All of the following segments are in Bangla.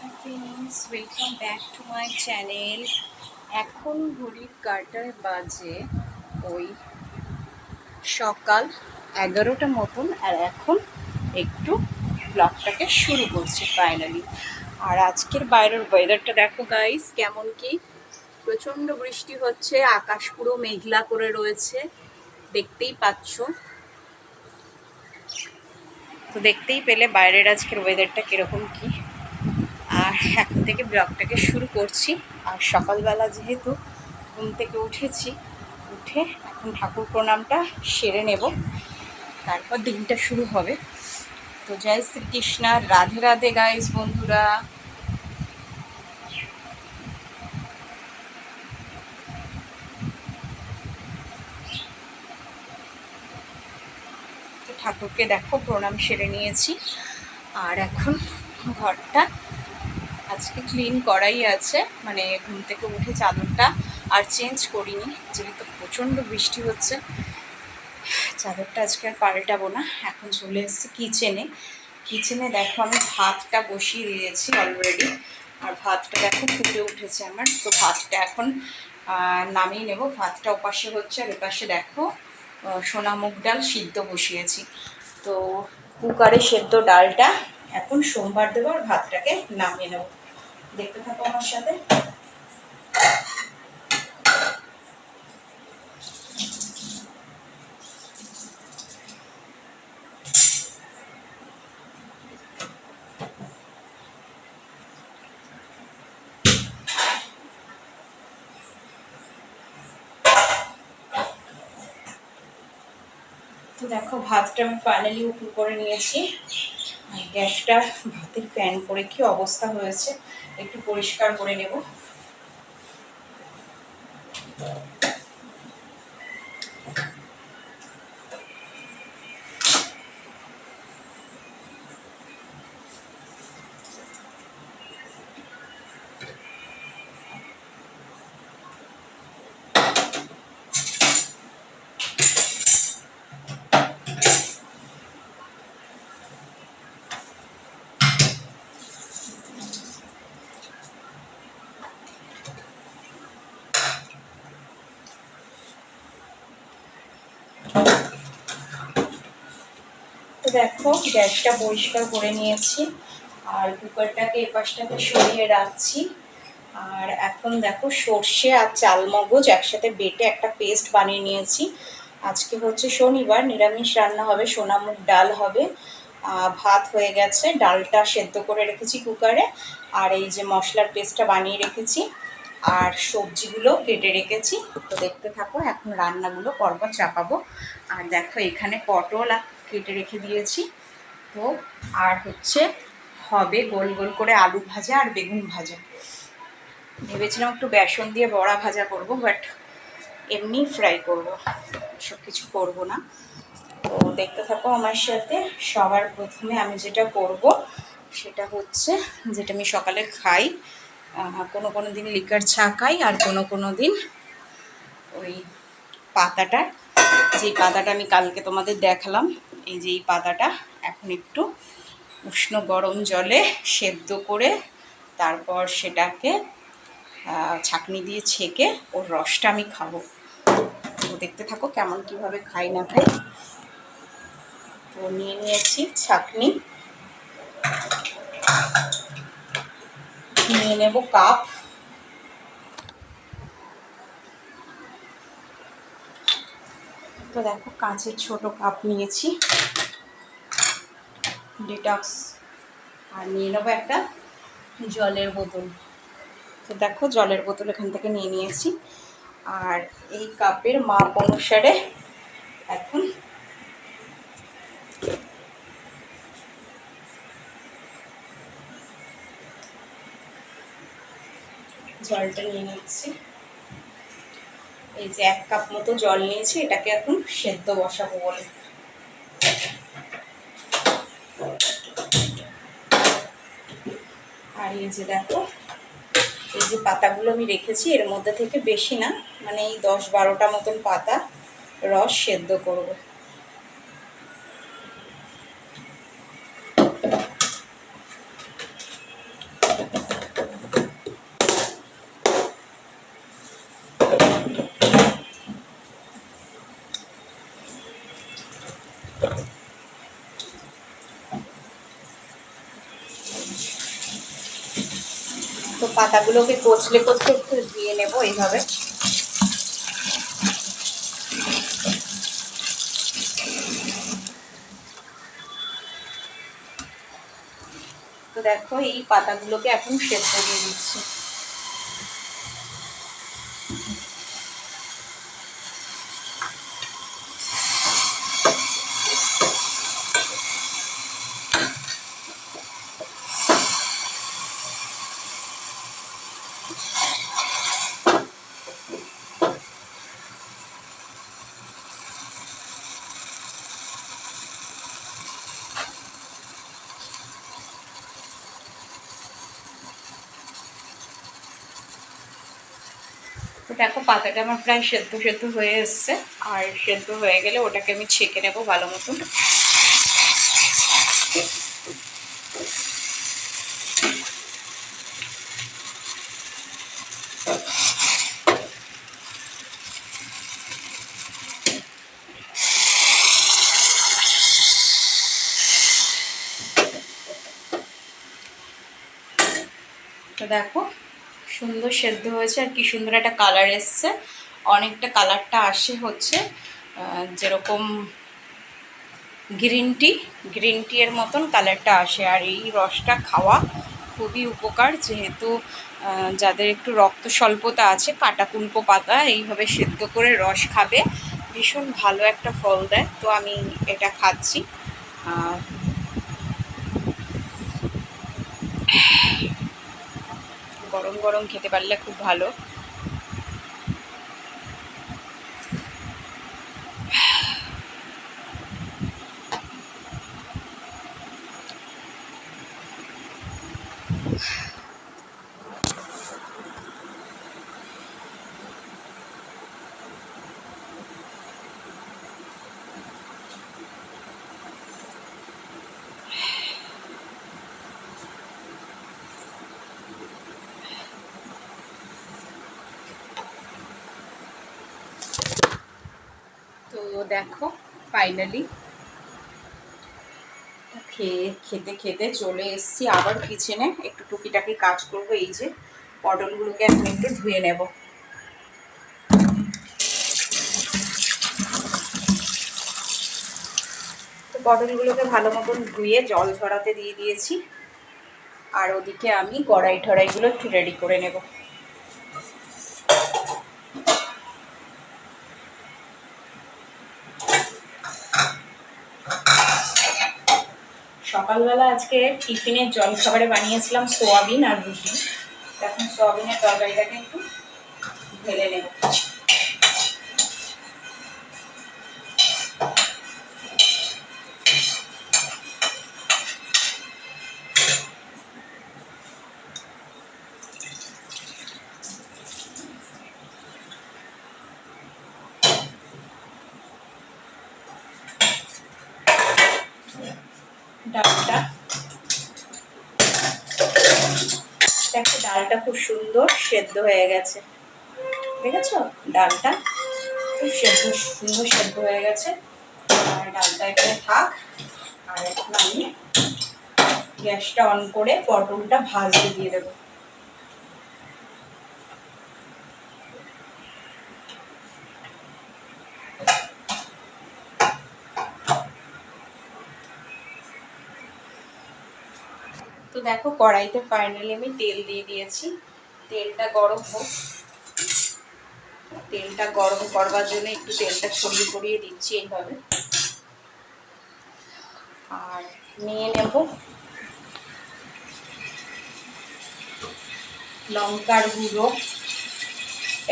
Friends welcome back to my channel এখন ঘড়ির কাটার বাজে ওই সকাল এগারোটা মতন, আর এখন একটু ব্লগটাকে শুরু করছি ফাইনালি আর আজকের বাইরের ওয়েদারটা দেখো গাইস কেমন কি? প্রচণ্ড বৃষ্টি হচ্ছে, আকাশ পুরো মেঘলা করে রয়েছে, দেখতেই পাচ্ছ। তো দেখতেই পেলে বাইরের আজকের ওয়েদারটা কীরকম কি? এখন থেকে ব্লগটাকে শুরু করছি। আর সকালবেলা যেহেতু ঘুম থেকে উঠেছি, উঠে এখন ঠাকুর প্রণামটা সেরে নেব। তারপর দিনটা শুরু হবে। তো জয় শ্রীকৃষ্ণ, রাধে রাধে গাইস বন্ধুরা। ঠাকুরকে দেখো, প্রণাম সেরে নিয়েছি। আর এখন ঘরটা আজকে ক্লিন করাই আছে। মানে ঘুম থেকে উঠে চাদরটা আর চেঞ্জ করিনি, যেহেতু প্রচণ্ড বৃষ্টি হচ্ছে। চাদরটা আজকে আর পাল্টাবো না, এখন চলে এসেছি কিচেনে কিচেনে দেখো আমি ভাতটা বসিয়ে দিয়েছি অলরেডি আর ভাতটা দেখো ফুটে উঠেছে আমার। তো ভাতটা এখন নামিয়ে নেব। ভাতটা ওপাশে হচ্ছে আর ওপাশে দেখো সোনা মুগ ডাল সিদ্ধ বসিয়েছি। তো কুকারে সেদ্ধ ডালটা এখন সোমবার দেবো আর ভাতটাকে নামিয়ে নেব। দেখতে থাকো আমার সাথে। দেখো, ভাতটা আমি ফাইনালি উপর করে নিয়েছি। গ্যাসটা ভাতের ফ্যান করে কি অবস্থা হয়েছে, একটু পরিষ্কার করে নেব। দেখো গ্যাসটা পরিষ্কার করে নিয়েছি আর কুকারটাকে এপাশটাকে সরিয়ে রাখছি। আর এখন দেখো, সর্ষে আর চালমগজ একসাথে বেটে একটা পেস্ট বানিয়ে নিয়েছি। আজকে হচ্ছে শনিবার, নিরামিষ রান্না হবে, সোনামুখ ডাল হবে। ভাত হয়ে গেছে, ডালটা সেদ্ধ করে রেখেছি কুকারে। আর এই যে মশলার পেস্টটা বানিয়ে রেখেছি, আর সবজিগুলো কেটে রেখেছি। তো দেখতে থাকো, এখন রান্নাগুলো পরপর চাপাবো। আর দেখো, এখানে পটল কেটে রেখে দিয়েছি। তো আর হচ্ছে হবে গোল গোল করে আলু ভাজা আর বেগুন ভাজা। ভেবেছিলাম একটু বেসন দিয়ে বড়া ভাজা করব বাট এমনি ফ্রাই করব। সব কিছু করব না। তো দেখতে থাকো আমার সাথে, সবার প্রথমে আমি যেটা করব, সেটা হচ্ছে যেটা আমি সকালে খাই কোনো কোনো দিন লিকার চা খাই আর কোনো কোনো দিন ওই পাতাটা। যে পাতাটা আমি কালকে তোমাদের দেখালাম এই যে এই পাতাটা এখন একটু উষ্ণ গরম জলে সেদ্ধ করে তারপর সেটাকে ছাকনি দিয়ে ছেঁকে ওর রসটা আমি খাব। দেখতে থাকো কেমন কীভাবে খাই না খাই। তো নিয়ে নিয়েছি ছাকনি। নিয়ে নেব কাপ। তো দেখো, কাঁচের ছোট কাপ নিয়েছি। ডিটক্স আর নিয়ে নেব একটা জলের বোতল। তো দেখো, জলের বোতল এখান থেকে নিয়ে নিয়েছি। আর এই কাপের মাপ অনুসারে এখন জলটা নিয়ে নিচ্ছি। এই যে এক কাপ মতো জল নিয়েছি, এটাকে এখন সেদ্ধ বসাবো বলে। আর এই যে দেখো, এই যে পাতাগুলো আমি রেখেছি, এর মধ্যে থেকে বেশি না মানে এই দশ বারোটা মতন পাতা রস সেদ্ধ করব তো পাতাগুলোকে কচলে কচলে একটু ধুয়ে নেব এইভাবে। তো দেখো, এই পাতাগুলোকে এখন সেদ্ধ দিয়ে দিচ্ছি। দেখো, পাতাটা আমার প্রায় সেদ্ধ সেদ্ধ হয়ে এসছে। আর সেদ্ধ হয়ে গেলে ওটাকে আমি ছেঁকে নেব ভালো মতন। দেখো সুন্দর সেদ্ধ হয়েছে আর কি সুন্দর একটা কালার এসছে। অনেকটা কালারটা আসে হচ্ছে যেরকম গ্রিন টি গ্রিন টি এর মতন কালারটা আসে। আর এই রসটা খাওয়া খুবই উপকার, যেহেতু যাদের একটু রক্ত স্বল্পতা আছে কাটাকুলকো পাতা এইভাবে সেদ্ধ করে রস খাবে, ভীষণ ভালো একটা ফল দেয়। তো আমি এটা খাচ্ছি। গরম গরম খেতে পারলে খুব ভালো। তো দেখো ফাইনালি খেয়ে, খেতে খেতে চলে এসেছি আবার কিচেনে একটু টুকিটাকি কাজ করব, এই যে পটলগুলোকে এখন একটু ধুয়ে নেব। পটলগুলোকে ভালো মতন ধুয়ে জল ঝরাতে দিয়ে দিয়েছি। আর ওদিকে আমি কড়াই ঠড়াইগুলো একটু রেডি করে নেব। সকালবেলা আজকে টিফিনের জল খাবারে বানিয়েছিলাম সোয়াবিন আর রুটি। এখন সোয়াবিনের তরকারিটাকে একটু ঢেলে নেব ডালটা দেখো ডালটা খুব সুন্দর সেদ্ধ হয়ে গেছে। দেখেছ? ডালটা খুব সেদ্ধ, সুন্দর সেদ্ধ হয়ে গেছে। আর ডালটা এখানে থাক। আর এখন আমি গ্যাসটা অন করে পটলটা ভাজতে দিয়ে দেবো। দেখো কড়াইতে ফাইনালি আমি তেল দিয়ে দিয়েছি। তেলটা গরম হোক। তেলটা গরম করবার জন্য একটু তেলটা ছড়িয়ে ছড়িয়ে দিচ্ছি এইভাবে। আর নিয়ে নেব লঙ্কার গুঁড়ো।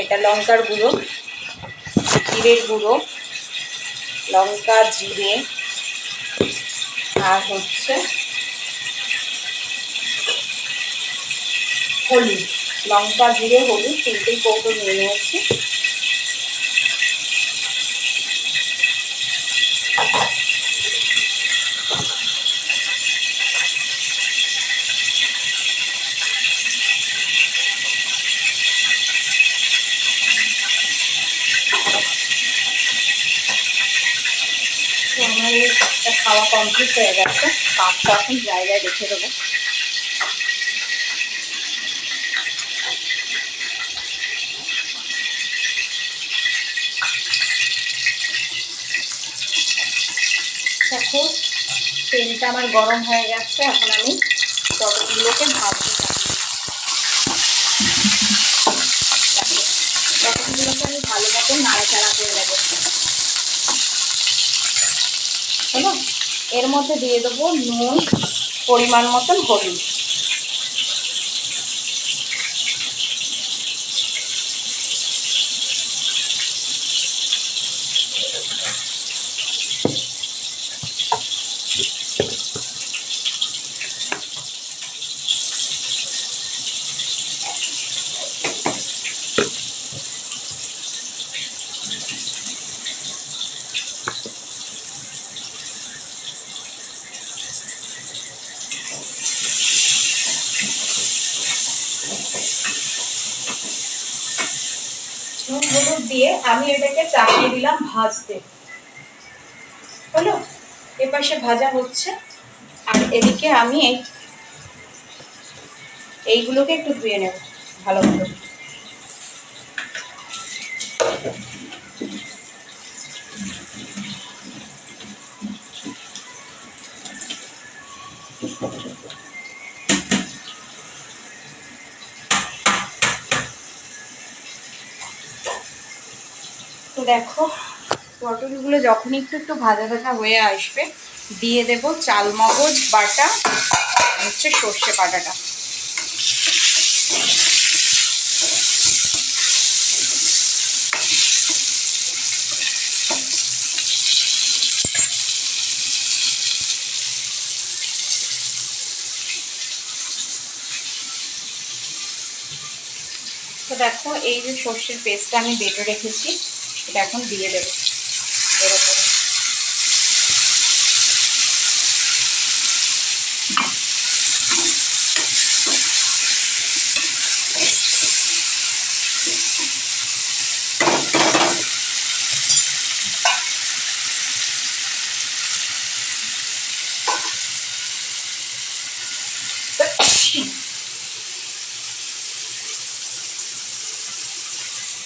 এটা লঙ্কার গুঁড়ো, জিরের গুঁড়ো, লঙ্কা, জিরে, আর হচ্ছে হলুদ, লঙ্কা জিরে হলুদ তিনটেই কৌটো নিয়ে নিয়েছি। খাওয়া কমপ্লিট হয়ে গেছে। কাপটা এখন জায়গায় রেখে দেবো। দেখো, তেলটা আমার গরম হয়ে গেছে, এখন আমি পটলগুলোকে ভাজতে পটলগুলোকে আমি ভালো মতো নাড়াচাড়া করে নেব। এর মধ্যে দিয়ে দেবো নুন, পরিমাণ মতন হলুদ নুন হলুদ দিয়ে আমি এটাকে চাপিয়ে দিলাম ভাজতে। হলো? এপাশে ভাজা হচ্ছে। আর এদিকে আমি এই, এইগুলোকে একটু ধুয়ে নেব ভালো করে। দেখো পটলগুলো যখনই একটু একটু ভাজা ভাজা হয়ে আসবে, দিয়ে দেব চালমগজ বাটা, হচ্ছে সর্ষে বাটাটা। তো দেখো, এই যে সর্ষের পেস্টটা আমি বেটে রেখেছি, এটা এখন দিয়ে দেবো। এর উপরে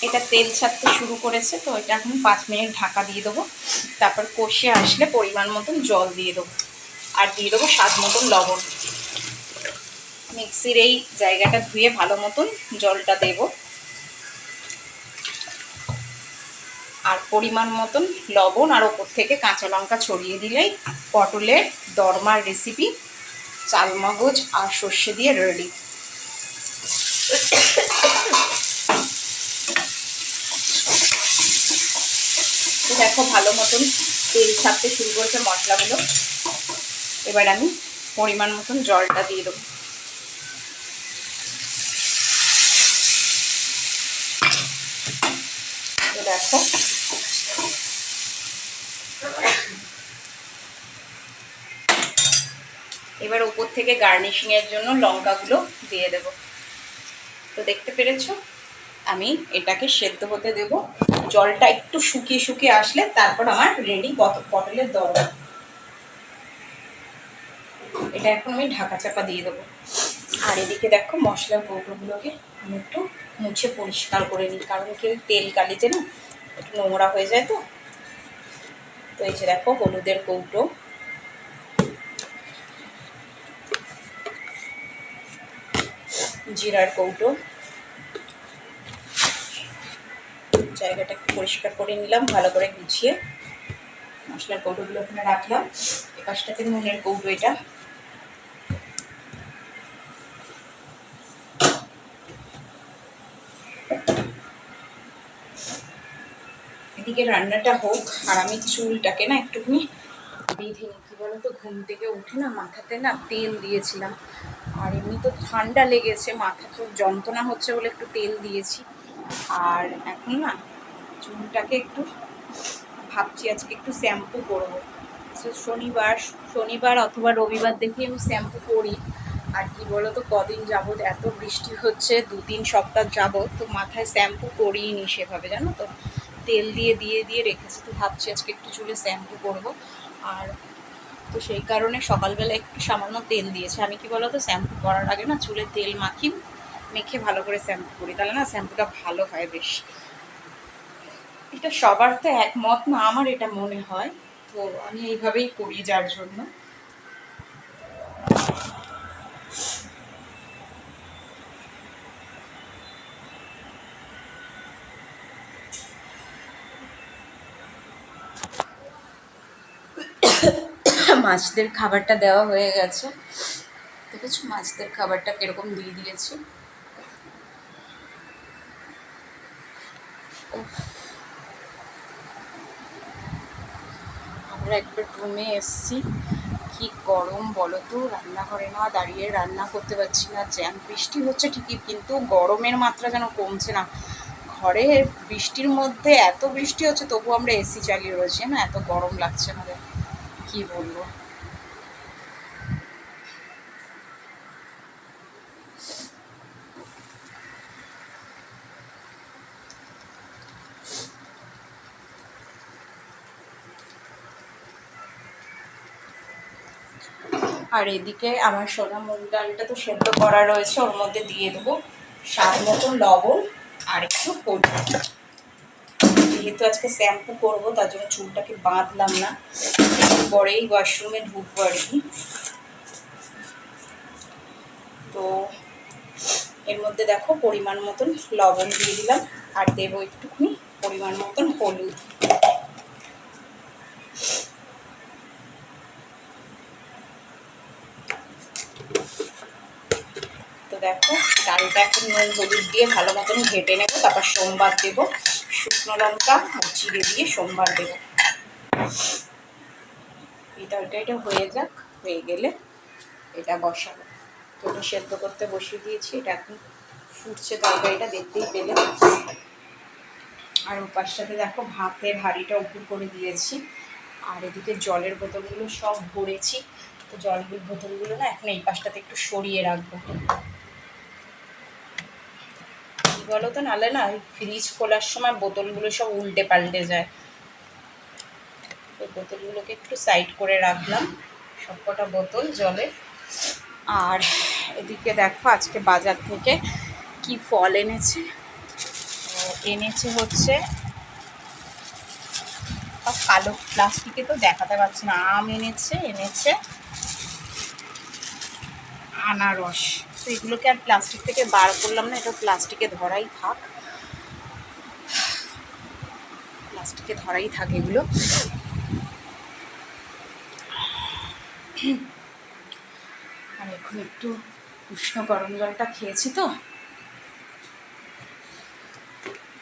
এটা তেল ছাড়তে শুরু করেছে, তো এটা এখন পাঁচ মিনিট ঢাকা দিয়ে দেবো। তারপর কষে আসলে পরিমাণ মতন জল দিয়ে দেবো। আর দিয়ে দেবো স্বাদ মতন লবণ। মিক্সির এই জায়গাটা ধুয়ে ভালো মতন জলটা দেব। আর পরিমাণ মতন লবণ আর ওপর থেকে কাঁচা লঙ্কা ছড়িয়ে দিলেই পটলের দরমার রেসিপি চালমগজ আর সর্ষে দিয়ে রেডি দেখো ভালো মতন তেল ছাড়তে শুরু করেছে মশলাগুলো। এবার আমি পরিমাণ মতন জলটা দিয়ে দেবো। দেখো। এবার উপর থেকে গার্নিশিং এর জন্য লঙ্কাগুলো দিয়ে দেব। তো দেখতে পেরেছ? আমি এটাকে সেদ্ধ হতে দেব। জলটা একটু শুকিয়ে শুকিয়ে আসলে তারপর আমার রেডি পটলের দরকার। এটা এখন আমি ঢাকা চাপা দিয়ে দেবো। আর এদিকে দেখো মশলার কৌটোগুলোকে আমি একটু মুছে পরিষ্কার করে নিই, কারণ কি তেল কালিতে না একটু নোংরা হয়ে যায় তো। তো এই যে দেখো হলুদের কৌটো জিরার কৌটো জায়গাটা একটু পরিষ্কার করে নিলাম, ভালো করে গুছিয়ে। মশলার কৌটোগুলো ওখানে রাখলাম। এপাশটাতে নুনের কৌটো এটা। এদিকে রান্নাটা হোক, আর আমি চুলটাকে না একটুখানি বেঁধে নিই। কী বলো তো ঘুম থেকে উঠে না মাথাতে না তেল দিয়েছিলাম। আর এমনি তো ঠান্ডা লেগেছে মাথা খুব যন্ত্রণা হচ্ছে বলে একটু তেল দিয়েছি। আর এখন না চুলটাকে একটু ভাবছি, আজকে একটু শ্যাম্পু করব। তো শনিবার শনিবার অথবা রবিবার দেখে আমি শ্যাম্পু করি। আর কি বলো তো কদিন যাবত এত বৃষ্টি হচ্ছে দু তিন সপ্তাহ যাবত তো মাথায় শ্যাম্পু করিই নি সেভাবে, জানো তো? তেল দিয়ে দিয়ে দিয়ে রেখেছি, তো ভাবছি আজকে একটু চুলে শ্যাম্পু করব। আর তো সেই কারণে সকালবেলা একটু সামান্য তেল দিয়েছে। আমি কি বলো তো শ্যাম্পু করার আগে না চুলে তেল মাখি, মেখে ভালো করে শ্যাম্পু করি। তাহলে না শ্যাম্পুটা ভালো হয় বেশ। এটা সবার তো একমত না, আমার এটা মনে হয়। তো আমি এইভাবেই করি যার জন্য। মাছদের খাবারটা দেওয়া হয়ে গেছে। দেখেছ মাছদের খাবারটা কীরকম দিয়ে দিয়েছি? আমরা একটা রুমে এসছি। কি গরম বলো তো, রান্নাঘরে না দাঁড়িয়ে রান্না করতে পারছি না, জ্যাম। বৃষ্টি হচ্ছে ঠিকই, কিন্তু গরমের মাত্রা যেন কমছে না। ঘরে বৃষ্টির মধ্যে এত বৃষ্টি হচ্ছে তবু আমরা এসি চালিয়ে রয়েছি না? এত গরম লাগছে আমাদের। কি বলব? আর এদিকে আমার সোনা মুগ ডালটা তো সেদ্ধ করা রয়েছে, ওর মধ্যে দিয়ে দেবো স্বাদ মতন লবণ আর একটু হলুদ। যেহেতু আজকে শ্যাম্পু করব, তার জন্য চুলটাকে বাঁধলাম না। পরেই ওয়াশরুমে ঢুকবো আর কি। তো এর মধ্যে দেখো পরিমাণ মতন লবণ দিয়ে দিলাম, আর দেবো একটুখানি পরিমাণ মতন হলুদ। দেখো, ডালটা এখন নুন হলুদ দিয়ে ভালো মতন ঘেটে নেব, তারপর সোমবার দেবো শুকনো লঙ্কা জিরে দিয়ে সোমবার দেবো। এই তরকারিটা হয়ে যাক, হয়ে গেলে এটা বসাবো। তো সেদ্ধ করতে বসিয়ে দিয়েছি, এটা এখন ফুটছে তরকারিটা, দেখতেই পেলে। আর ওপাশটাতে দেখো ভাতের হাঁড়িটা উপর করে দিয়েছি। আর এদিকে জলের বোতলগুলো সব ভরেছি। তো জলের বোতলগুলো না এখন এই পাশটাতে একটু সরিয়ে রাখব। বলো তো নালে না ফ্রিজ খোলার সময় বোতলগুলো সব উল্টে পাল্টে যায়। তো বোতলগুলোকে একটু সাইড করে রাখলাম সবকটা বোতল জলে। আর এদিকে দেখো আজকে বাজার থেকে কি ফল এনেছে? এনেছে হচ্ছে সব কালো প্লাস্টিকে তো দেখাতে পারছি না, আম এনেছে এনেছে আনারস। তো এগুলোকে আর প্লাস্টিক থেকে বার করলাম না, এটা প্লাস্টিকে ধরাই থাক। প্লাস্টিকে ধরাই থাক এগুলো। আর এখন একটু উষ্ণ গরম জলটা খেয়েছি তো।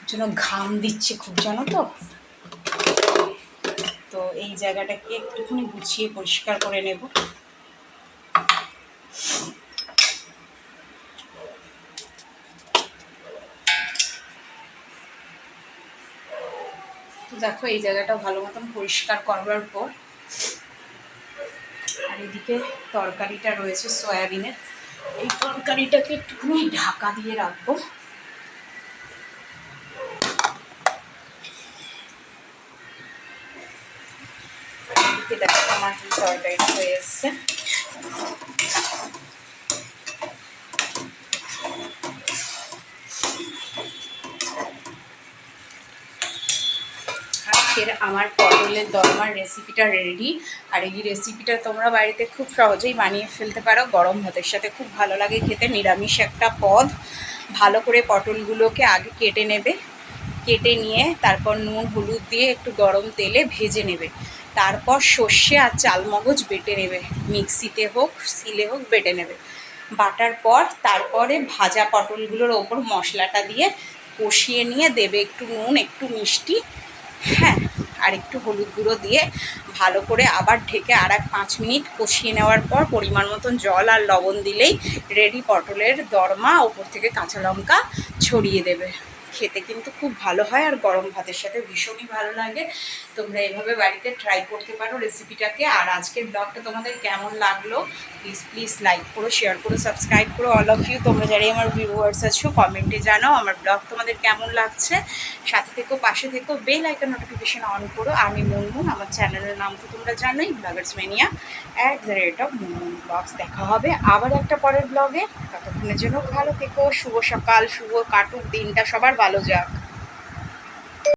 জন্য ঘাম দিচ্ছে খুব, জানো তো? তো এই জায়গাটাকে একটুখানি গুছিয়ে পরিষ্কার করে নেব। দেখো, এই জায়গাটা ভালো মতন পরিষ্কার করবার পর। আর এদিকে তরকারিটা রয়েছে সয়াবিনের। এই তরকারিটাকে একটুখানি ঢাকা দিয়ে রাখব। দেখো আমার তরকারিটা হয়ে এসছে। আজকের আমার পটলের দরমার রেসিপিটা রেডি আর এই রেসিপিটা তোমরা বাড়িতে খুব সহজেই বানিয়ে ফেলতে পারো। গরম ভাতের সাথে খুব ভালো লাগে খেতে। নিরামিষ একটা পদ। ভালো করে পটলগুলোকে আগে কেটে নেবে। কেটে নিয়ে তারপর নুন, হলুদ দিয়ে একটু গরম তেলে ভেজে নেবে। তারপর সর্ষে আর চালমগজ বেটে নেবে। মিক্সিতে হোক, সিলে হোক, বেটে নেবে। বাটার পর তারপরে ভাজা পটলগুলোর ওপর মশলাটা দিয়ে কষিয়ে নিয়ে দেবে একটু নুন, একটু মিষ্টি। হ্যাঁ আর একটু হলুদ গুঁড়ো দিয়ে ভালো করে আবার ঢেকে আর এক পাঁচ মিনিট কষিয়ে নেওয়ার পর পরিমাণ মতন জল আর লবণ দিলেই রেডি পটলের দরমা, ওপর থেকে কাঁচা লঙ্কা ছড়িয়ে দেবে। খেতে কিন্তু খুব ভালো হয় আর গরম ভাতের সাথে ভীষণই ভালো লাগে। তোমরা এভাবে বাড়িতে ট্রাই করতে পারো রেসিপিটাকে আর আজকের ব্লগটা তোমাদের কেমন লাগল? প্লিজ প্লিজ লাইক করো শেয়ার করো সাবস্ক্রাইব করো। অল অফ ইউ তোমরা যারাই আমার ভিউয়ার্স আছো কমেন্টে জানাও আমার ব্লগ তোমাদের কেমন লাগছে। সাথে থেকো, পাশে থেকো বেল আইকন নোটিফিকেশন অন করো। আমি মুনমুন, আমার চ্যানেলের নাম তো তোমরা জানোই bloggers mania at the rate of Munmun blogs দেখা হবে আবার একটা পরের ব্লগে ততক্ষণের জন্য ভালো থেকো, শুভ সকাল, শুভ কাটুক, দিনটা সবার ভালো যাক।